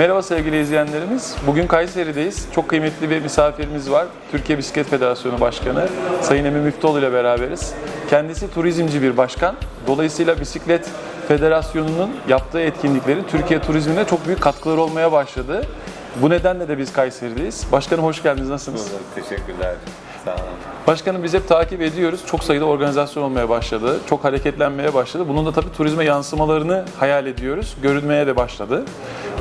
Merhaba sevgili izleyenlerimiz. Bugün Kayseri'deyiz. Çok kıymetli bir misafirimiz var. Türkiye Bisiklet Federasyonu Başkanı Sayın Emin Müftüoğlu ile beraberiz. Kendisi turizmci bir başkan. Dolayısıyla Bisiklet Federasyonu'nun yaptığı etkinliklerin Türkiye turizmine çok büyük katkıları olmaya başladı. Bu nedenle de biz Kayseri'deyiz. Başkanım hoş geldiniz. Nasılsınız? Teşekkürler. Sağ olun. Başkanım biz hep takip ediyoruz. Çok sayıda organizasyon olmaya başladı. Çok hareketlenmeye başladı. Bunun da tabii turizme yansımalarını hayal ediyoruz. Görünmeye de başladı.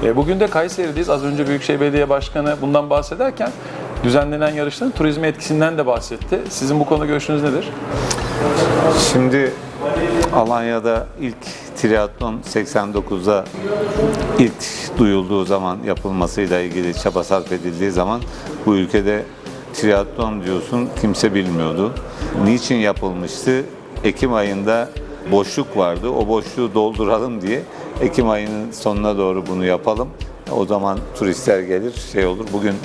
E, Bugün de Kayseri'deyiz. Az önce Büyükşehir Belediye Başkanı bundan bahsederken düzenlenen yarışların turizme etkisinden de bahsetti. Sizin bu konuda görüşünüz nedir? Şimdi Alanya'da ilk triatlon 89'da ilk duyulduğu zaman yapılmasıyla ilgili çaba sarf edildiği zaman bu ülkede triatlon diyorsun kimse bilmiyordu. Niçin yapılmıştı? Ekim ayında boşluk vardı. O boşluğu dolduralım diye Ekim ayının sonuna doğru bunu yapalım. O zaman turistler gelir, şey olur. Bugün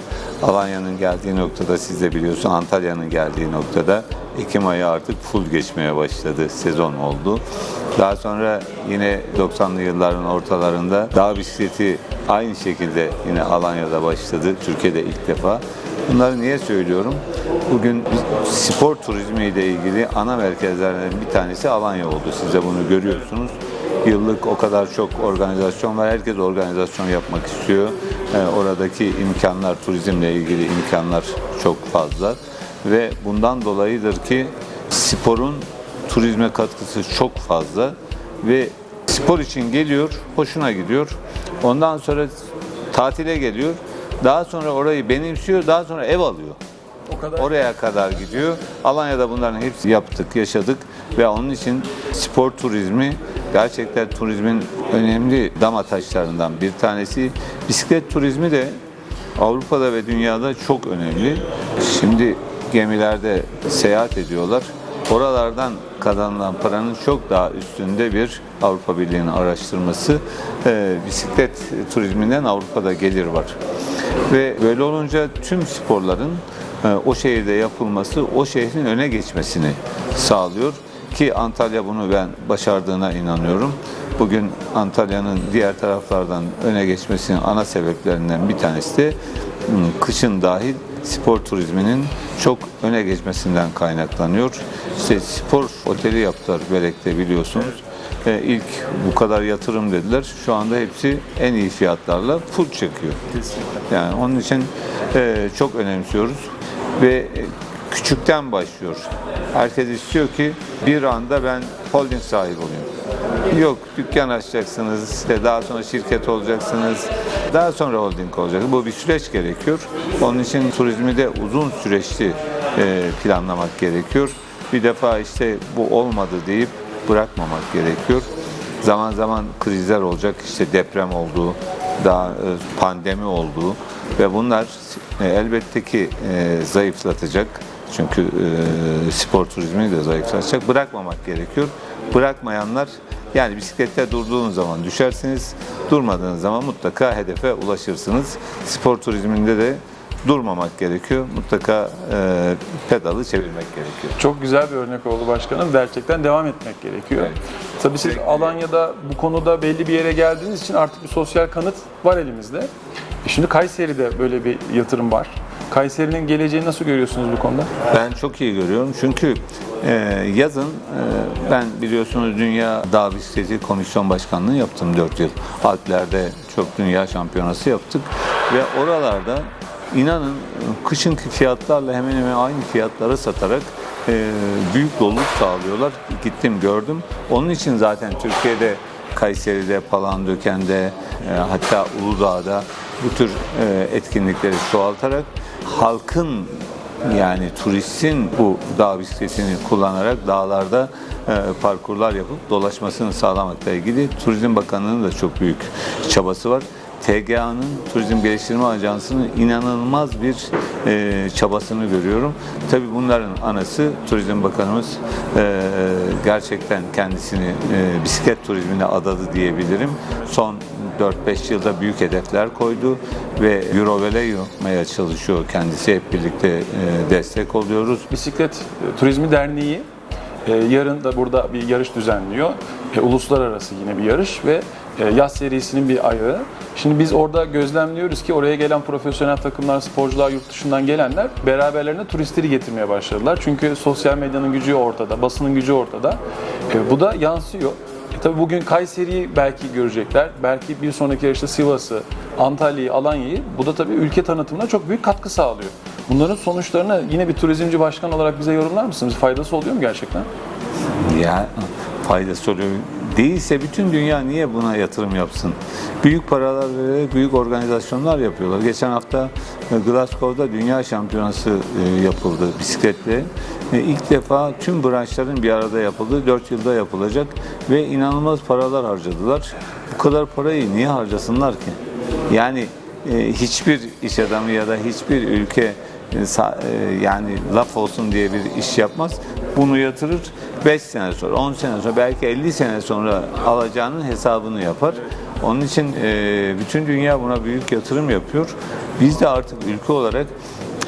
Alanya'nın geldiği noktada siz de biliyorsun Antalya'nın geldiği noktada Ekim ayı artık full geçmeye başladı. Sezon oldu. Daha sonra yine 90'lı yılların ortalarında dağ bisikleti aynı şekilde yine Alanya'da başladı. Türkiye'de ilk defa. Bunları niye söylüyorum? Bugün spor turizmi ile ilgili ana merkezlerden bir tanesi Alanya oldu. Siz de bunu görüyorsunuz. Yıllık o kadar çok organizasyon var. Herkes organizasyon yapmak istiyor. Ee, oradaki imkanlar, turizmle ilgili imkanlar çok fazla. Ve bundan dolayıdır ki sporun turizme katkısı çok fazla. Ve spor için geliyor, hoşuna gidiyor. Ondan sonra tatile geliyor. Daha sonra orayı benimsiyor, daha sonra ev alıyor. O kadar. Oraya kadar gidiyor. Alanya'da bunların hepsi yaptık, yaşadık ve onun için spor turizmi gerçekten turizmin önemli dama taşlarından bir tanesi. Bisiklet turizmi de Avrupa'da ve dünyada çok önemli. Şimdi gemilerde seyahat ediyorlar. Oralardan kazanılan paranın çok daha üstünde bir Avrupa Birliği'nin araştırması. Ee, bisiklet turizminden Avrupa'da gelir var. Ve böyle olunca tüm sporların e, o şehirde yapılması o şehrin öne geçmesini sağlıyor ki Antalya bunu ben başardığına inanıyorum. Bugün Antalya'nın diğer taraflardan öne geçmesinin ana sebeplerinden bir tanesi de hmm, kışın dahil spor turizminin çok öne geçmesinden kaynaklanıyor. İşte spor oteli yaptılar Belek'te biliyorsunuz. E, ilk bu kadar yatırım dediler. Şu anda hepsi en iyi fiyatlarla full çekiyor. Yani onun için e, çok önemsiyoruz ve küçükten başlıyor. Herkes istiyor ki bir anda ben holding sahibi olayım. Yok dükkan açacaksınız, işte daha sonra şirket olacaksınız, daha sonra holding olacak. Bu bir süreç gerekiyor. Onun için turizmi de uzun süreçli e, planlamak gerekiyor. Bir defa işte bu olmadı deyip bırakmamak gerekiyor. Zaman zaman krizler olacak, işte deprem olduğu, daha e, pandemi olduğu ve bunlar e, elbette ki zayıflatacak. Çünkü e, spor turizmini de zayıflatacak. Bırakmamak gerekiyor. Bırakmayanlar yani bisiklette durduğunuz zaman düşersiniz, durmadığınız zaman mutlaka hedefe ulaşırsınız. Spor turizminde de durmamak gerekiyor. Mutlaka e, pedalı çevirmek gerekiyor. Çok güzel bir örnek oldu başkanım. Gerçekten devam etmek gerekiyor. Evet. Tabii siz Alanya'da bu konuda belli bir yere geldiğiniz için artık bir sosyal kanıt var elimizde. E Şimdi Kayseri'de böyle bir yatırım var. Kayseri'nin geleceğini nasıl görüyorsunuz bu konuda? Ben çok iyi görüyorum çünkü e, yazın e, ben biliyorsunuz Dünya Dağ Komisyon Başkanlığı yaptım 4 yıl. Alplerde çok dünya şampiyonası yaptık ve oralarda inanın kışınki fiyatlarla hemen hemen aynı fiyatlara satarak e, büyük doluluk sağlıyorlar. Gittim gördüm. Onun için zaten Türkiye'de Kayseri'de, Palandöken'de, e, hatta Uludağ'da bu tür e, etkinlikleri çoğaltarak halkın yani turistin bu dağ bisikletini kullanarak dağlarda e, parkurlar yapıp dolaşmasını sağlamakla ilgili Turizm Bakanlığı'nın da çok büyük çabası var. TGA'nın Turizm Geliştirme Ajansı'nın inanılmaz bir e, çabasını görüyorum. Tabii bunların anası Turizm Bakanımız e, gerçekten kendisini e, bisiklet turizmine adadı diyebilirim. Son 4-5 yılda büyük hedefler koydu ve Eurovele yapmaya çalışıyor kendisi. Hep birlikte e, destek oluyoruz. Bisiklet Turizmi Derneği E, yarın da burada bir yarış düzenliyor. E, uluslararası yine bir yarış ve yaz serisinin bir ayağı. Şimdi biz orada gözlemliyoruz ki oraya gelen profesyonel takımlar, sporcular, yurt dışından gelenler beraberlerine turistleri getirmeye başladılar. Çünkü sosyal medyanın gücü ortada, basının gücü ortada. E, bu da yansıyor. E, tabii bugün Kayseri'yi belki görecekler. Belki bir sonraki yarışta Sivas'ı, Antalya'yı, Alanya'yı. Bu da tabii ülke tanıtımına çok büyük katkı sağlıyor. Bunların sonuçlarını yine bir turizmci başkan olarak bize yorumlar mısınız? Faydası oluyor mu gerçekten? Ya faydası oluyor. Değilse bütün dünya niye buna yatırım yapsın? Büyük paralar vererek büyük organizasyonlar yapıyorlar. Geçen hafta e, Glasgow'da dünya şampiyonası e, yapıldı bisikletle. E, İlk defa tüm branşların bir arada yapıldı. 4 yılda yapılacak ve inanılmaz paralar harcadılar. Bu kadar parayı niye harcasınlar ki? Yani hiçbir iş adamı ya da hiçbir ülke yani laf olsun diye bir iş yapmaz. Bunu yatırır 5 sene sonra, 10 sene sonra, belki 50 sene sonra alacağının hesabını yapar. Onun için e, bütün dünya buna büyük yatırım yapıyor. Biz de artık ülke olarak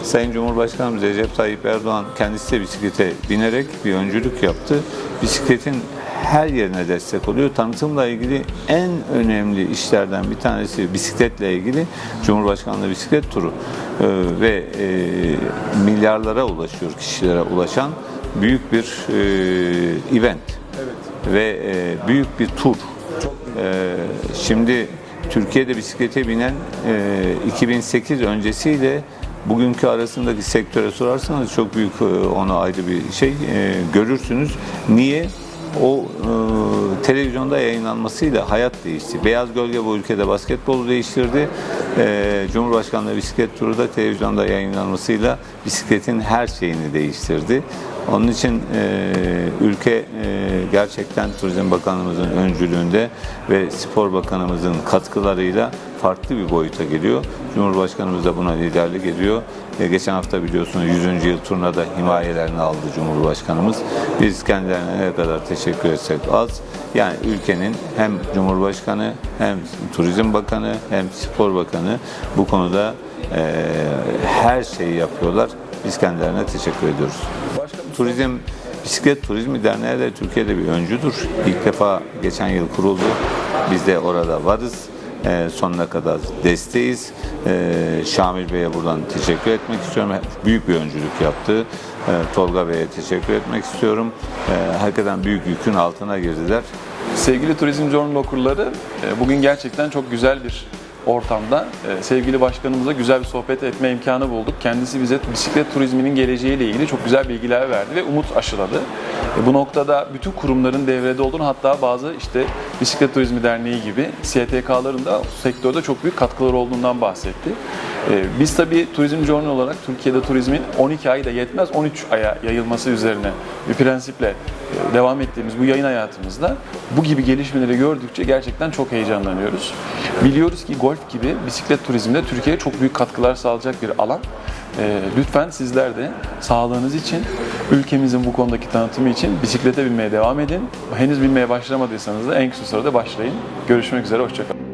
Sayın Cumhurbaşkanımız Recep Tayyip Erdoğan kendisi de bisiklete binerek bir öncülük yaptı. Bisikletin her yerine destek oluyor. Tanıtımla ilgili en önemli işlerden bir tanesi bisikletle ilgili Cumhurbaşkanlığı bisiklet turu Ee, ve e, milyarlara ulaşıyor kişilere ulaşan büyük bir e, event ve e, büyük bir tur. Ee, şimdi Türkiye'de bisiklete binen e, 2008 öncesiyle bugünkü arasındaki sektöre sorarsanız çok büyük e, ona ayrı bir şey e, görürsünüz. Niye? O e, televizyonda yayınlanmasıyla hayat değişti. Beyaz Gölge bu ülkede basketbolu değiştirdi. E, Cumhurbaşkanlığı bisiklet turu da televizyonda yayınlanmasıyla bisikletin her şeyini değiştirdi. Onun için e, ülke e, gerçekten Turizm Bakanlığımızın öncülüğünde ve Spor Bakanımızın katkılarıyla farklı bir boyuta geliyor. Cumhurbaşkanımız da buna liderlik ediyor. E, geçen hafta biliyorsunuz 100. yıl turnada himayelerini aldı Cumhurbaşkanımız. Biz kendilerine ne kadar teşekkür etsek az. Yani ülkenin hem Cumhurbaşkanı hem Turizm Bakanı hem Spor Bakanı bu konuda e, her şeyi yapıyorlar. Biz kendilerine teşekkür ediyoruz. Turizm, Bisiklet Turizmi Derneği de Türkiye'de bir öncüdür. İlk defa geçen yıl kuruldu. Biz de orada varız. Ee, sonuna kadar desteğiz. Ee, Şamil Bey'e buradan teşekkür etmek istiyorum. Büyük bir öncülük yaptı. Ee, Tolga Bey'e teşekkür etmek istiyorum. Hakikaten büyük yükün altına girdiler. Sevgili Turizm Journal okurları, e, bugün gerçekten çok güzel bir ortamda e, sevgili başkanımıza güzel bir sohbet etme imkanı bulduk. Kendisi bize bisiklet turizminin geleceğiyle ilgili çok güzel bilgiler verdi ve umut aşıladı. E, Bu noktada bütün kurumların devrede olduğunu hatta bazı işte Bisiklet Turizmi Derneği gibi STK'ların da sektörde çok büyük katkıları olduğundan bahsetti. E, Biz tabii Turizm Journal olarak Türkiye'de turizmin 12 ay da yetmez 13 aya yayılması üzerine bir prensiple e, devam ettiğimiz bu yayın hayatımızda bu gibi gelişmeleri gördükçe gerçekten çok heyecanlanıyoruz. Biliyoruz ki golf gibi bisiklet turizminde Türkiye'ye çok büyük katkılar sağlayacak bir alan. E, Lütfen sizler de sağlığınız için, ülkemizin bu konudaki tanıtımı için bisiklete binmeye devam edin. Henüz binmeye başlamadıysanız da en kısa sürede başlayın. Görüşmek üzere, hoşçakalın.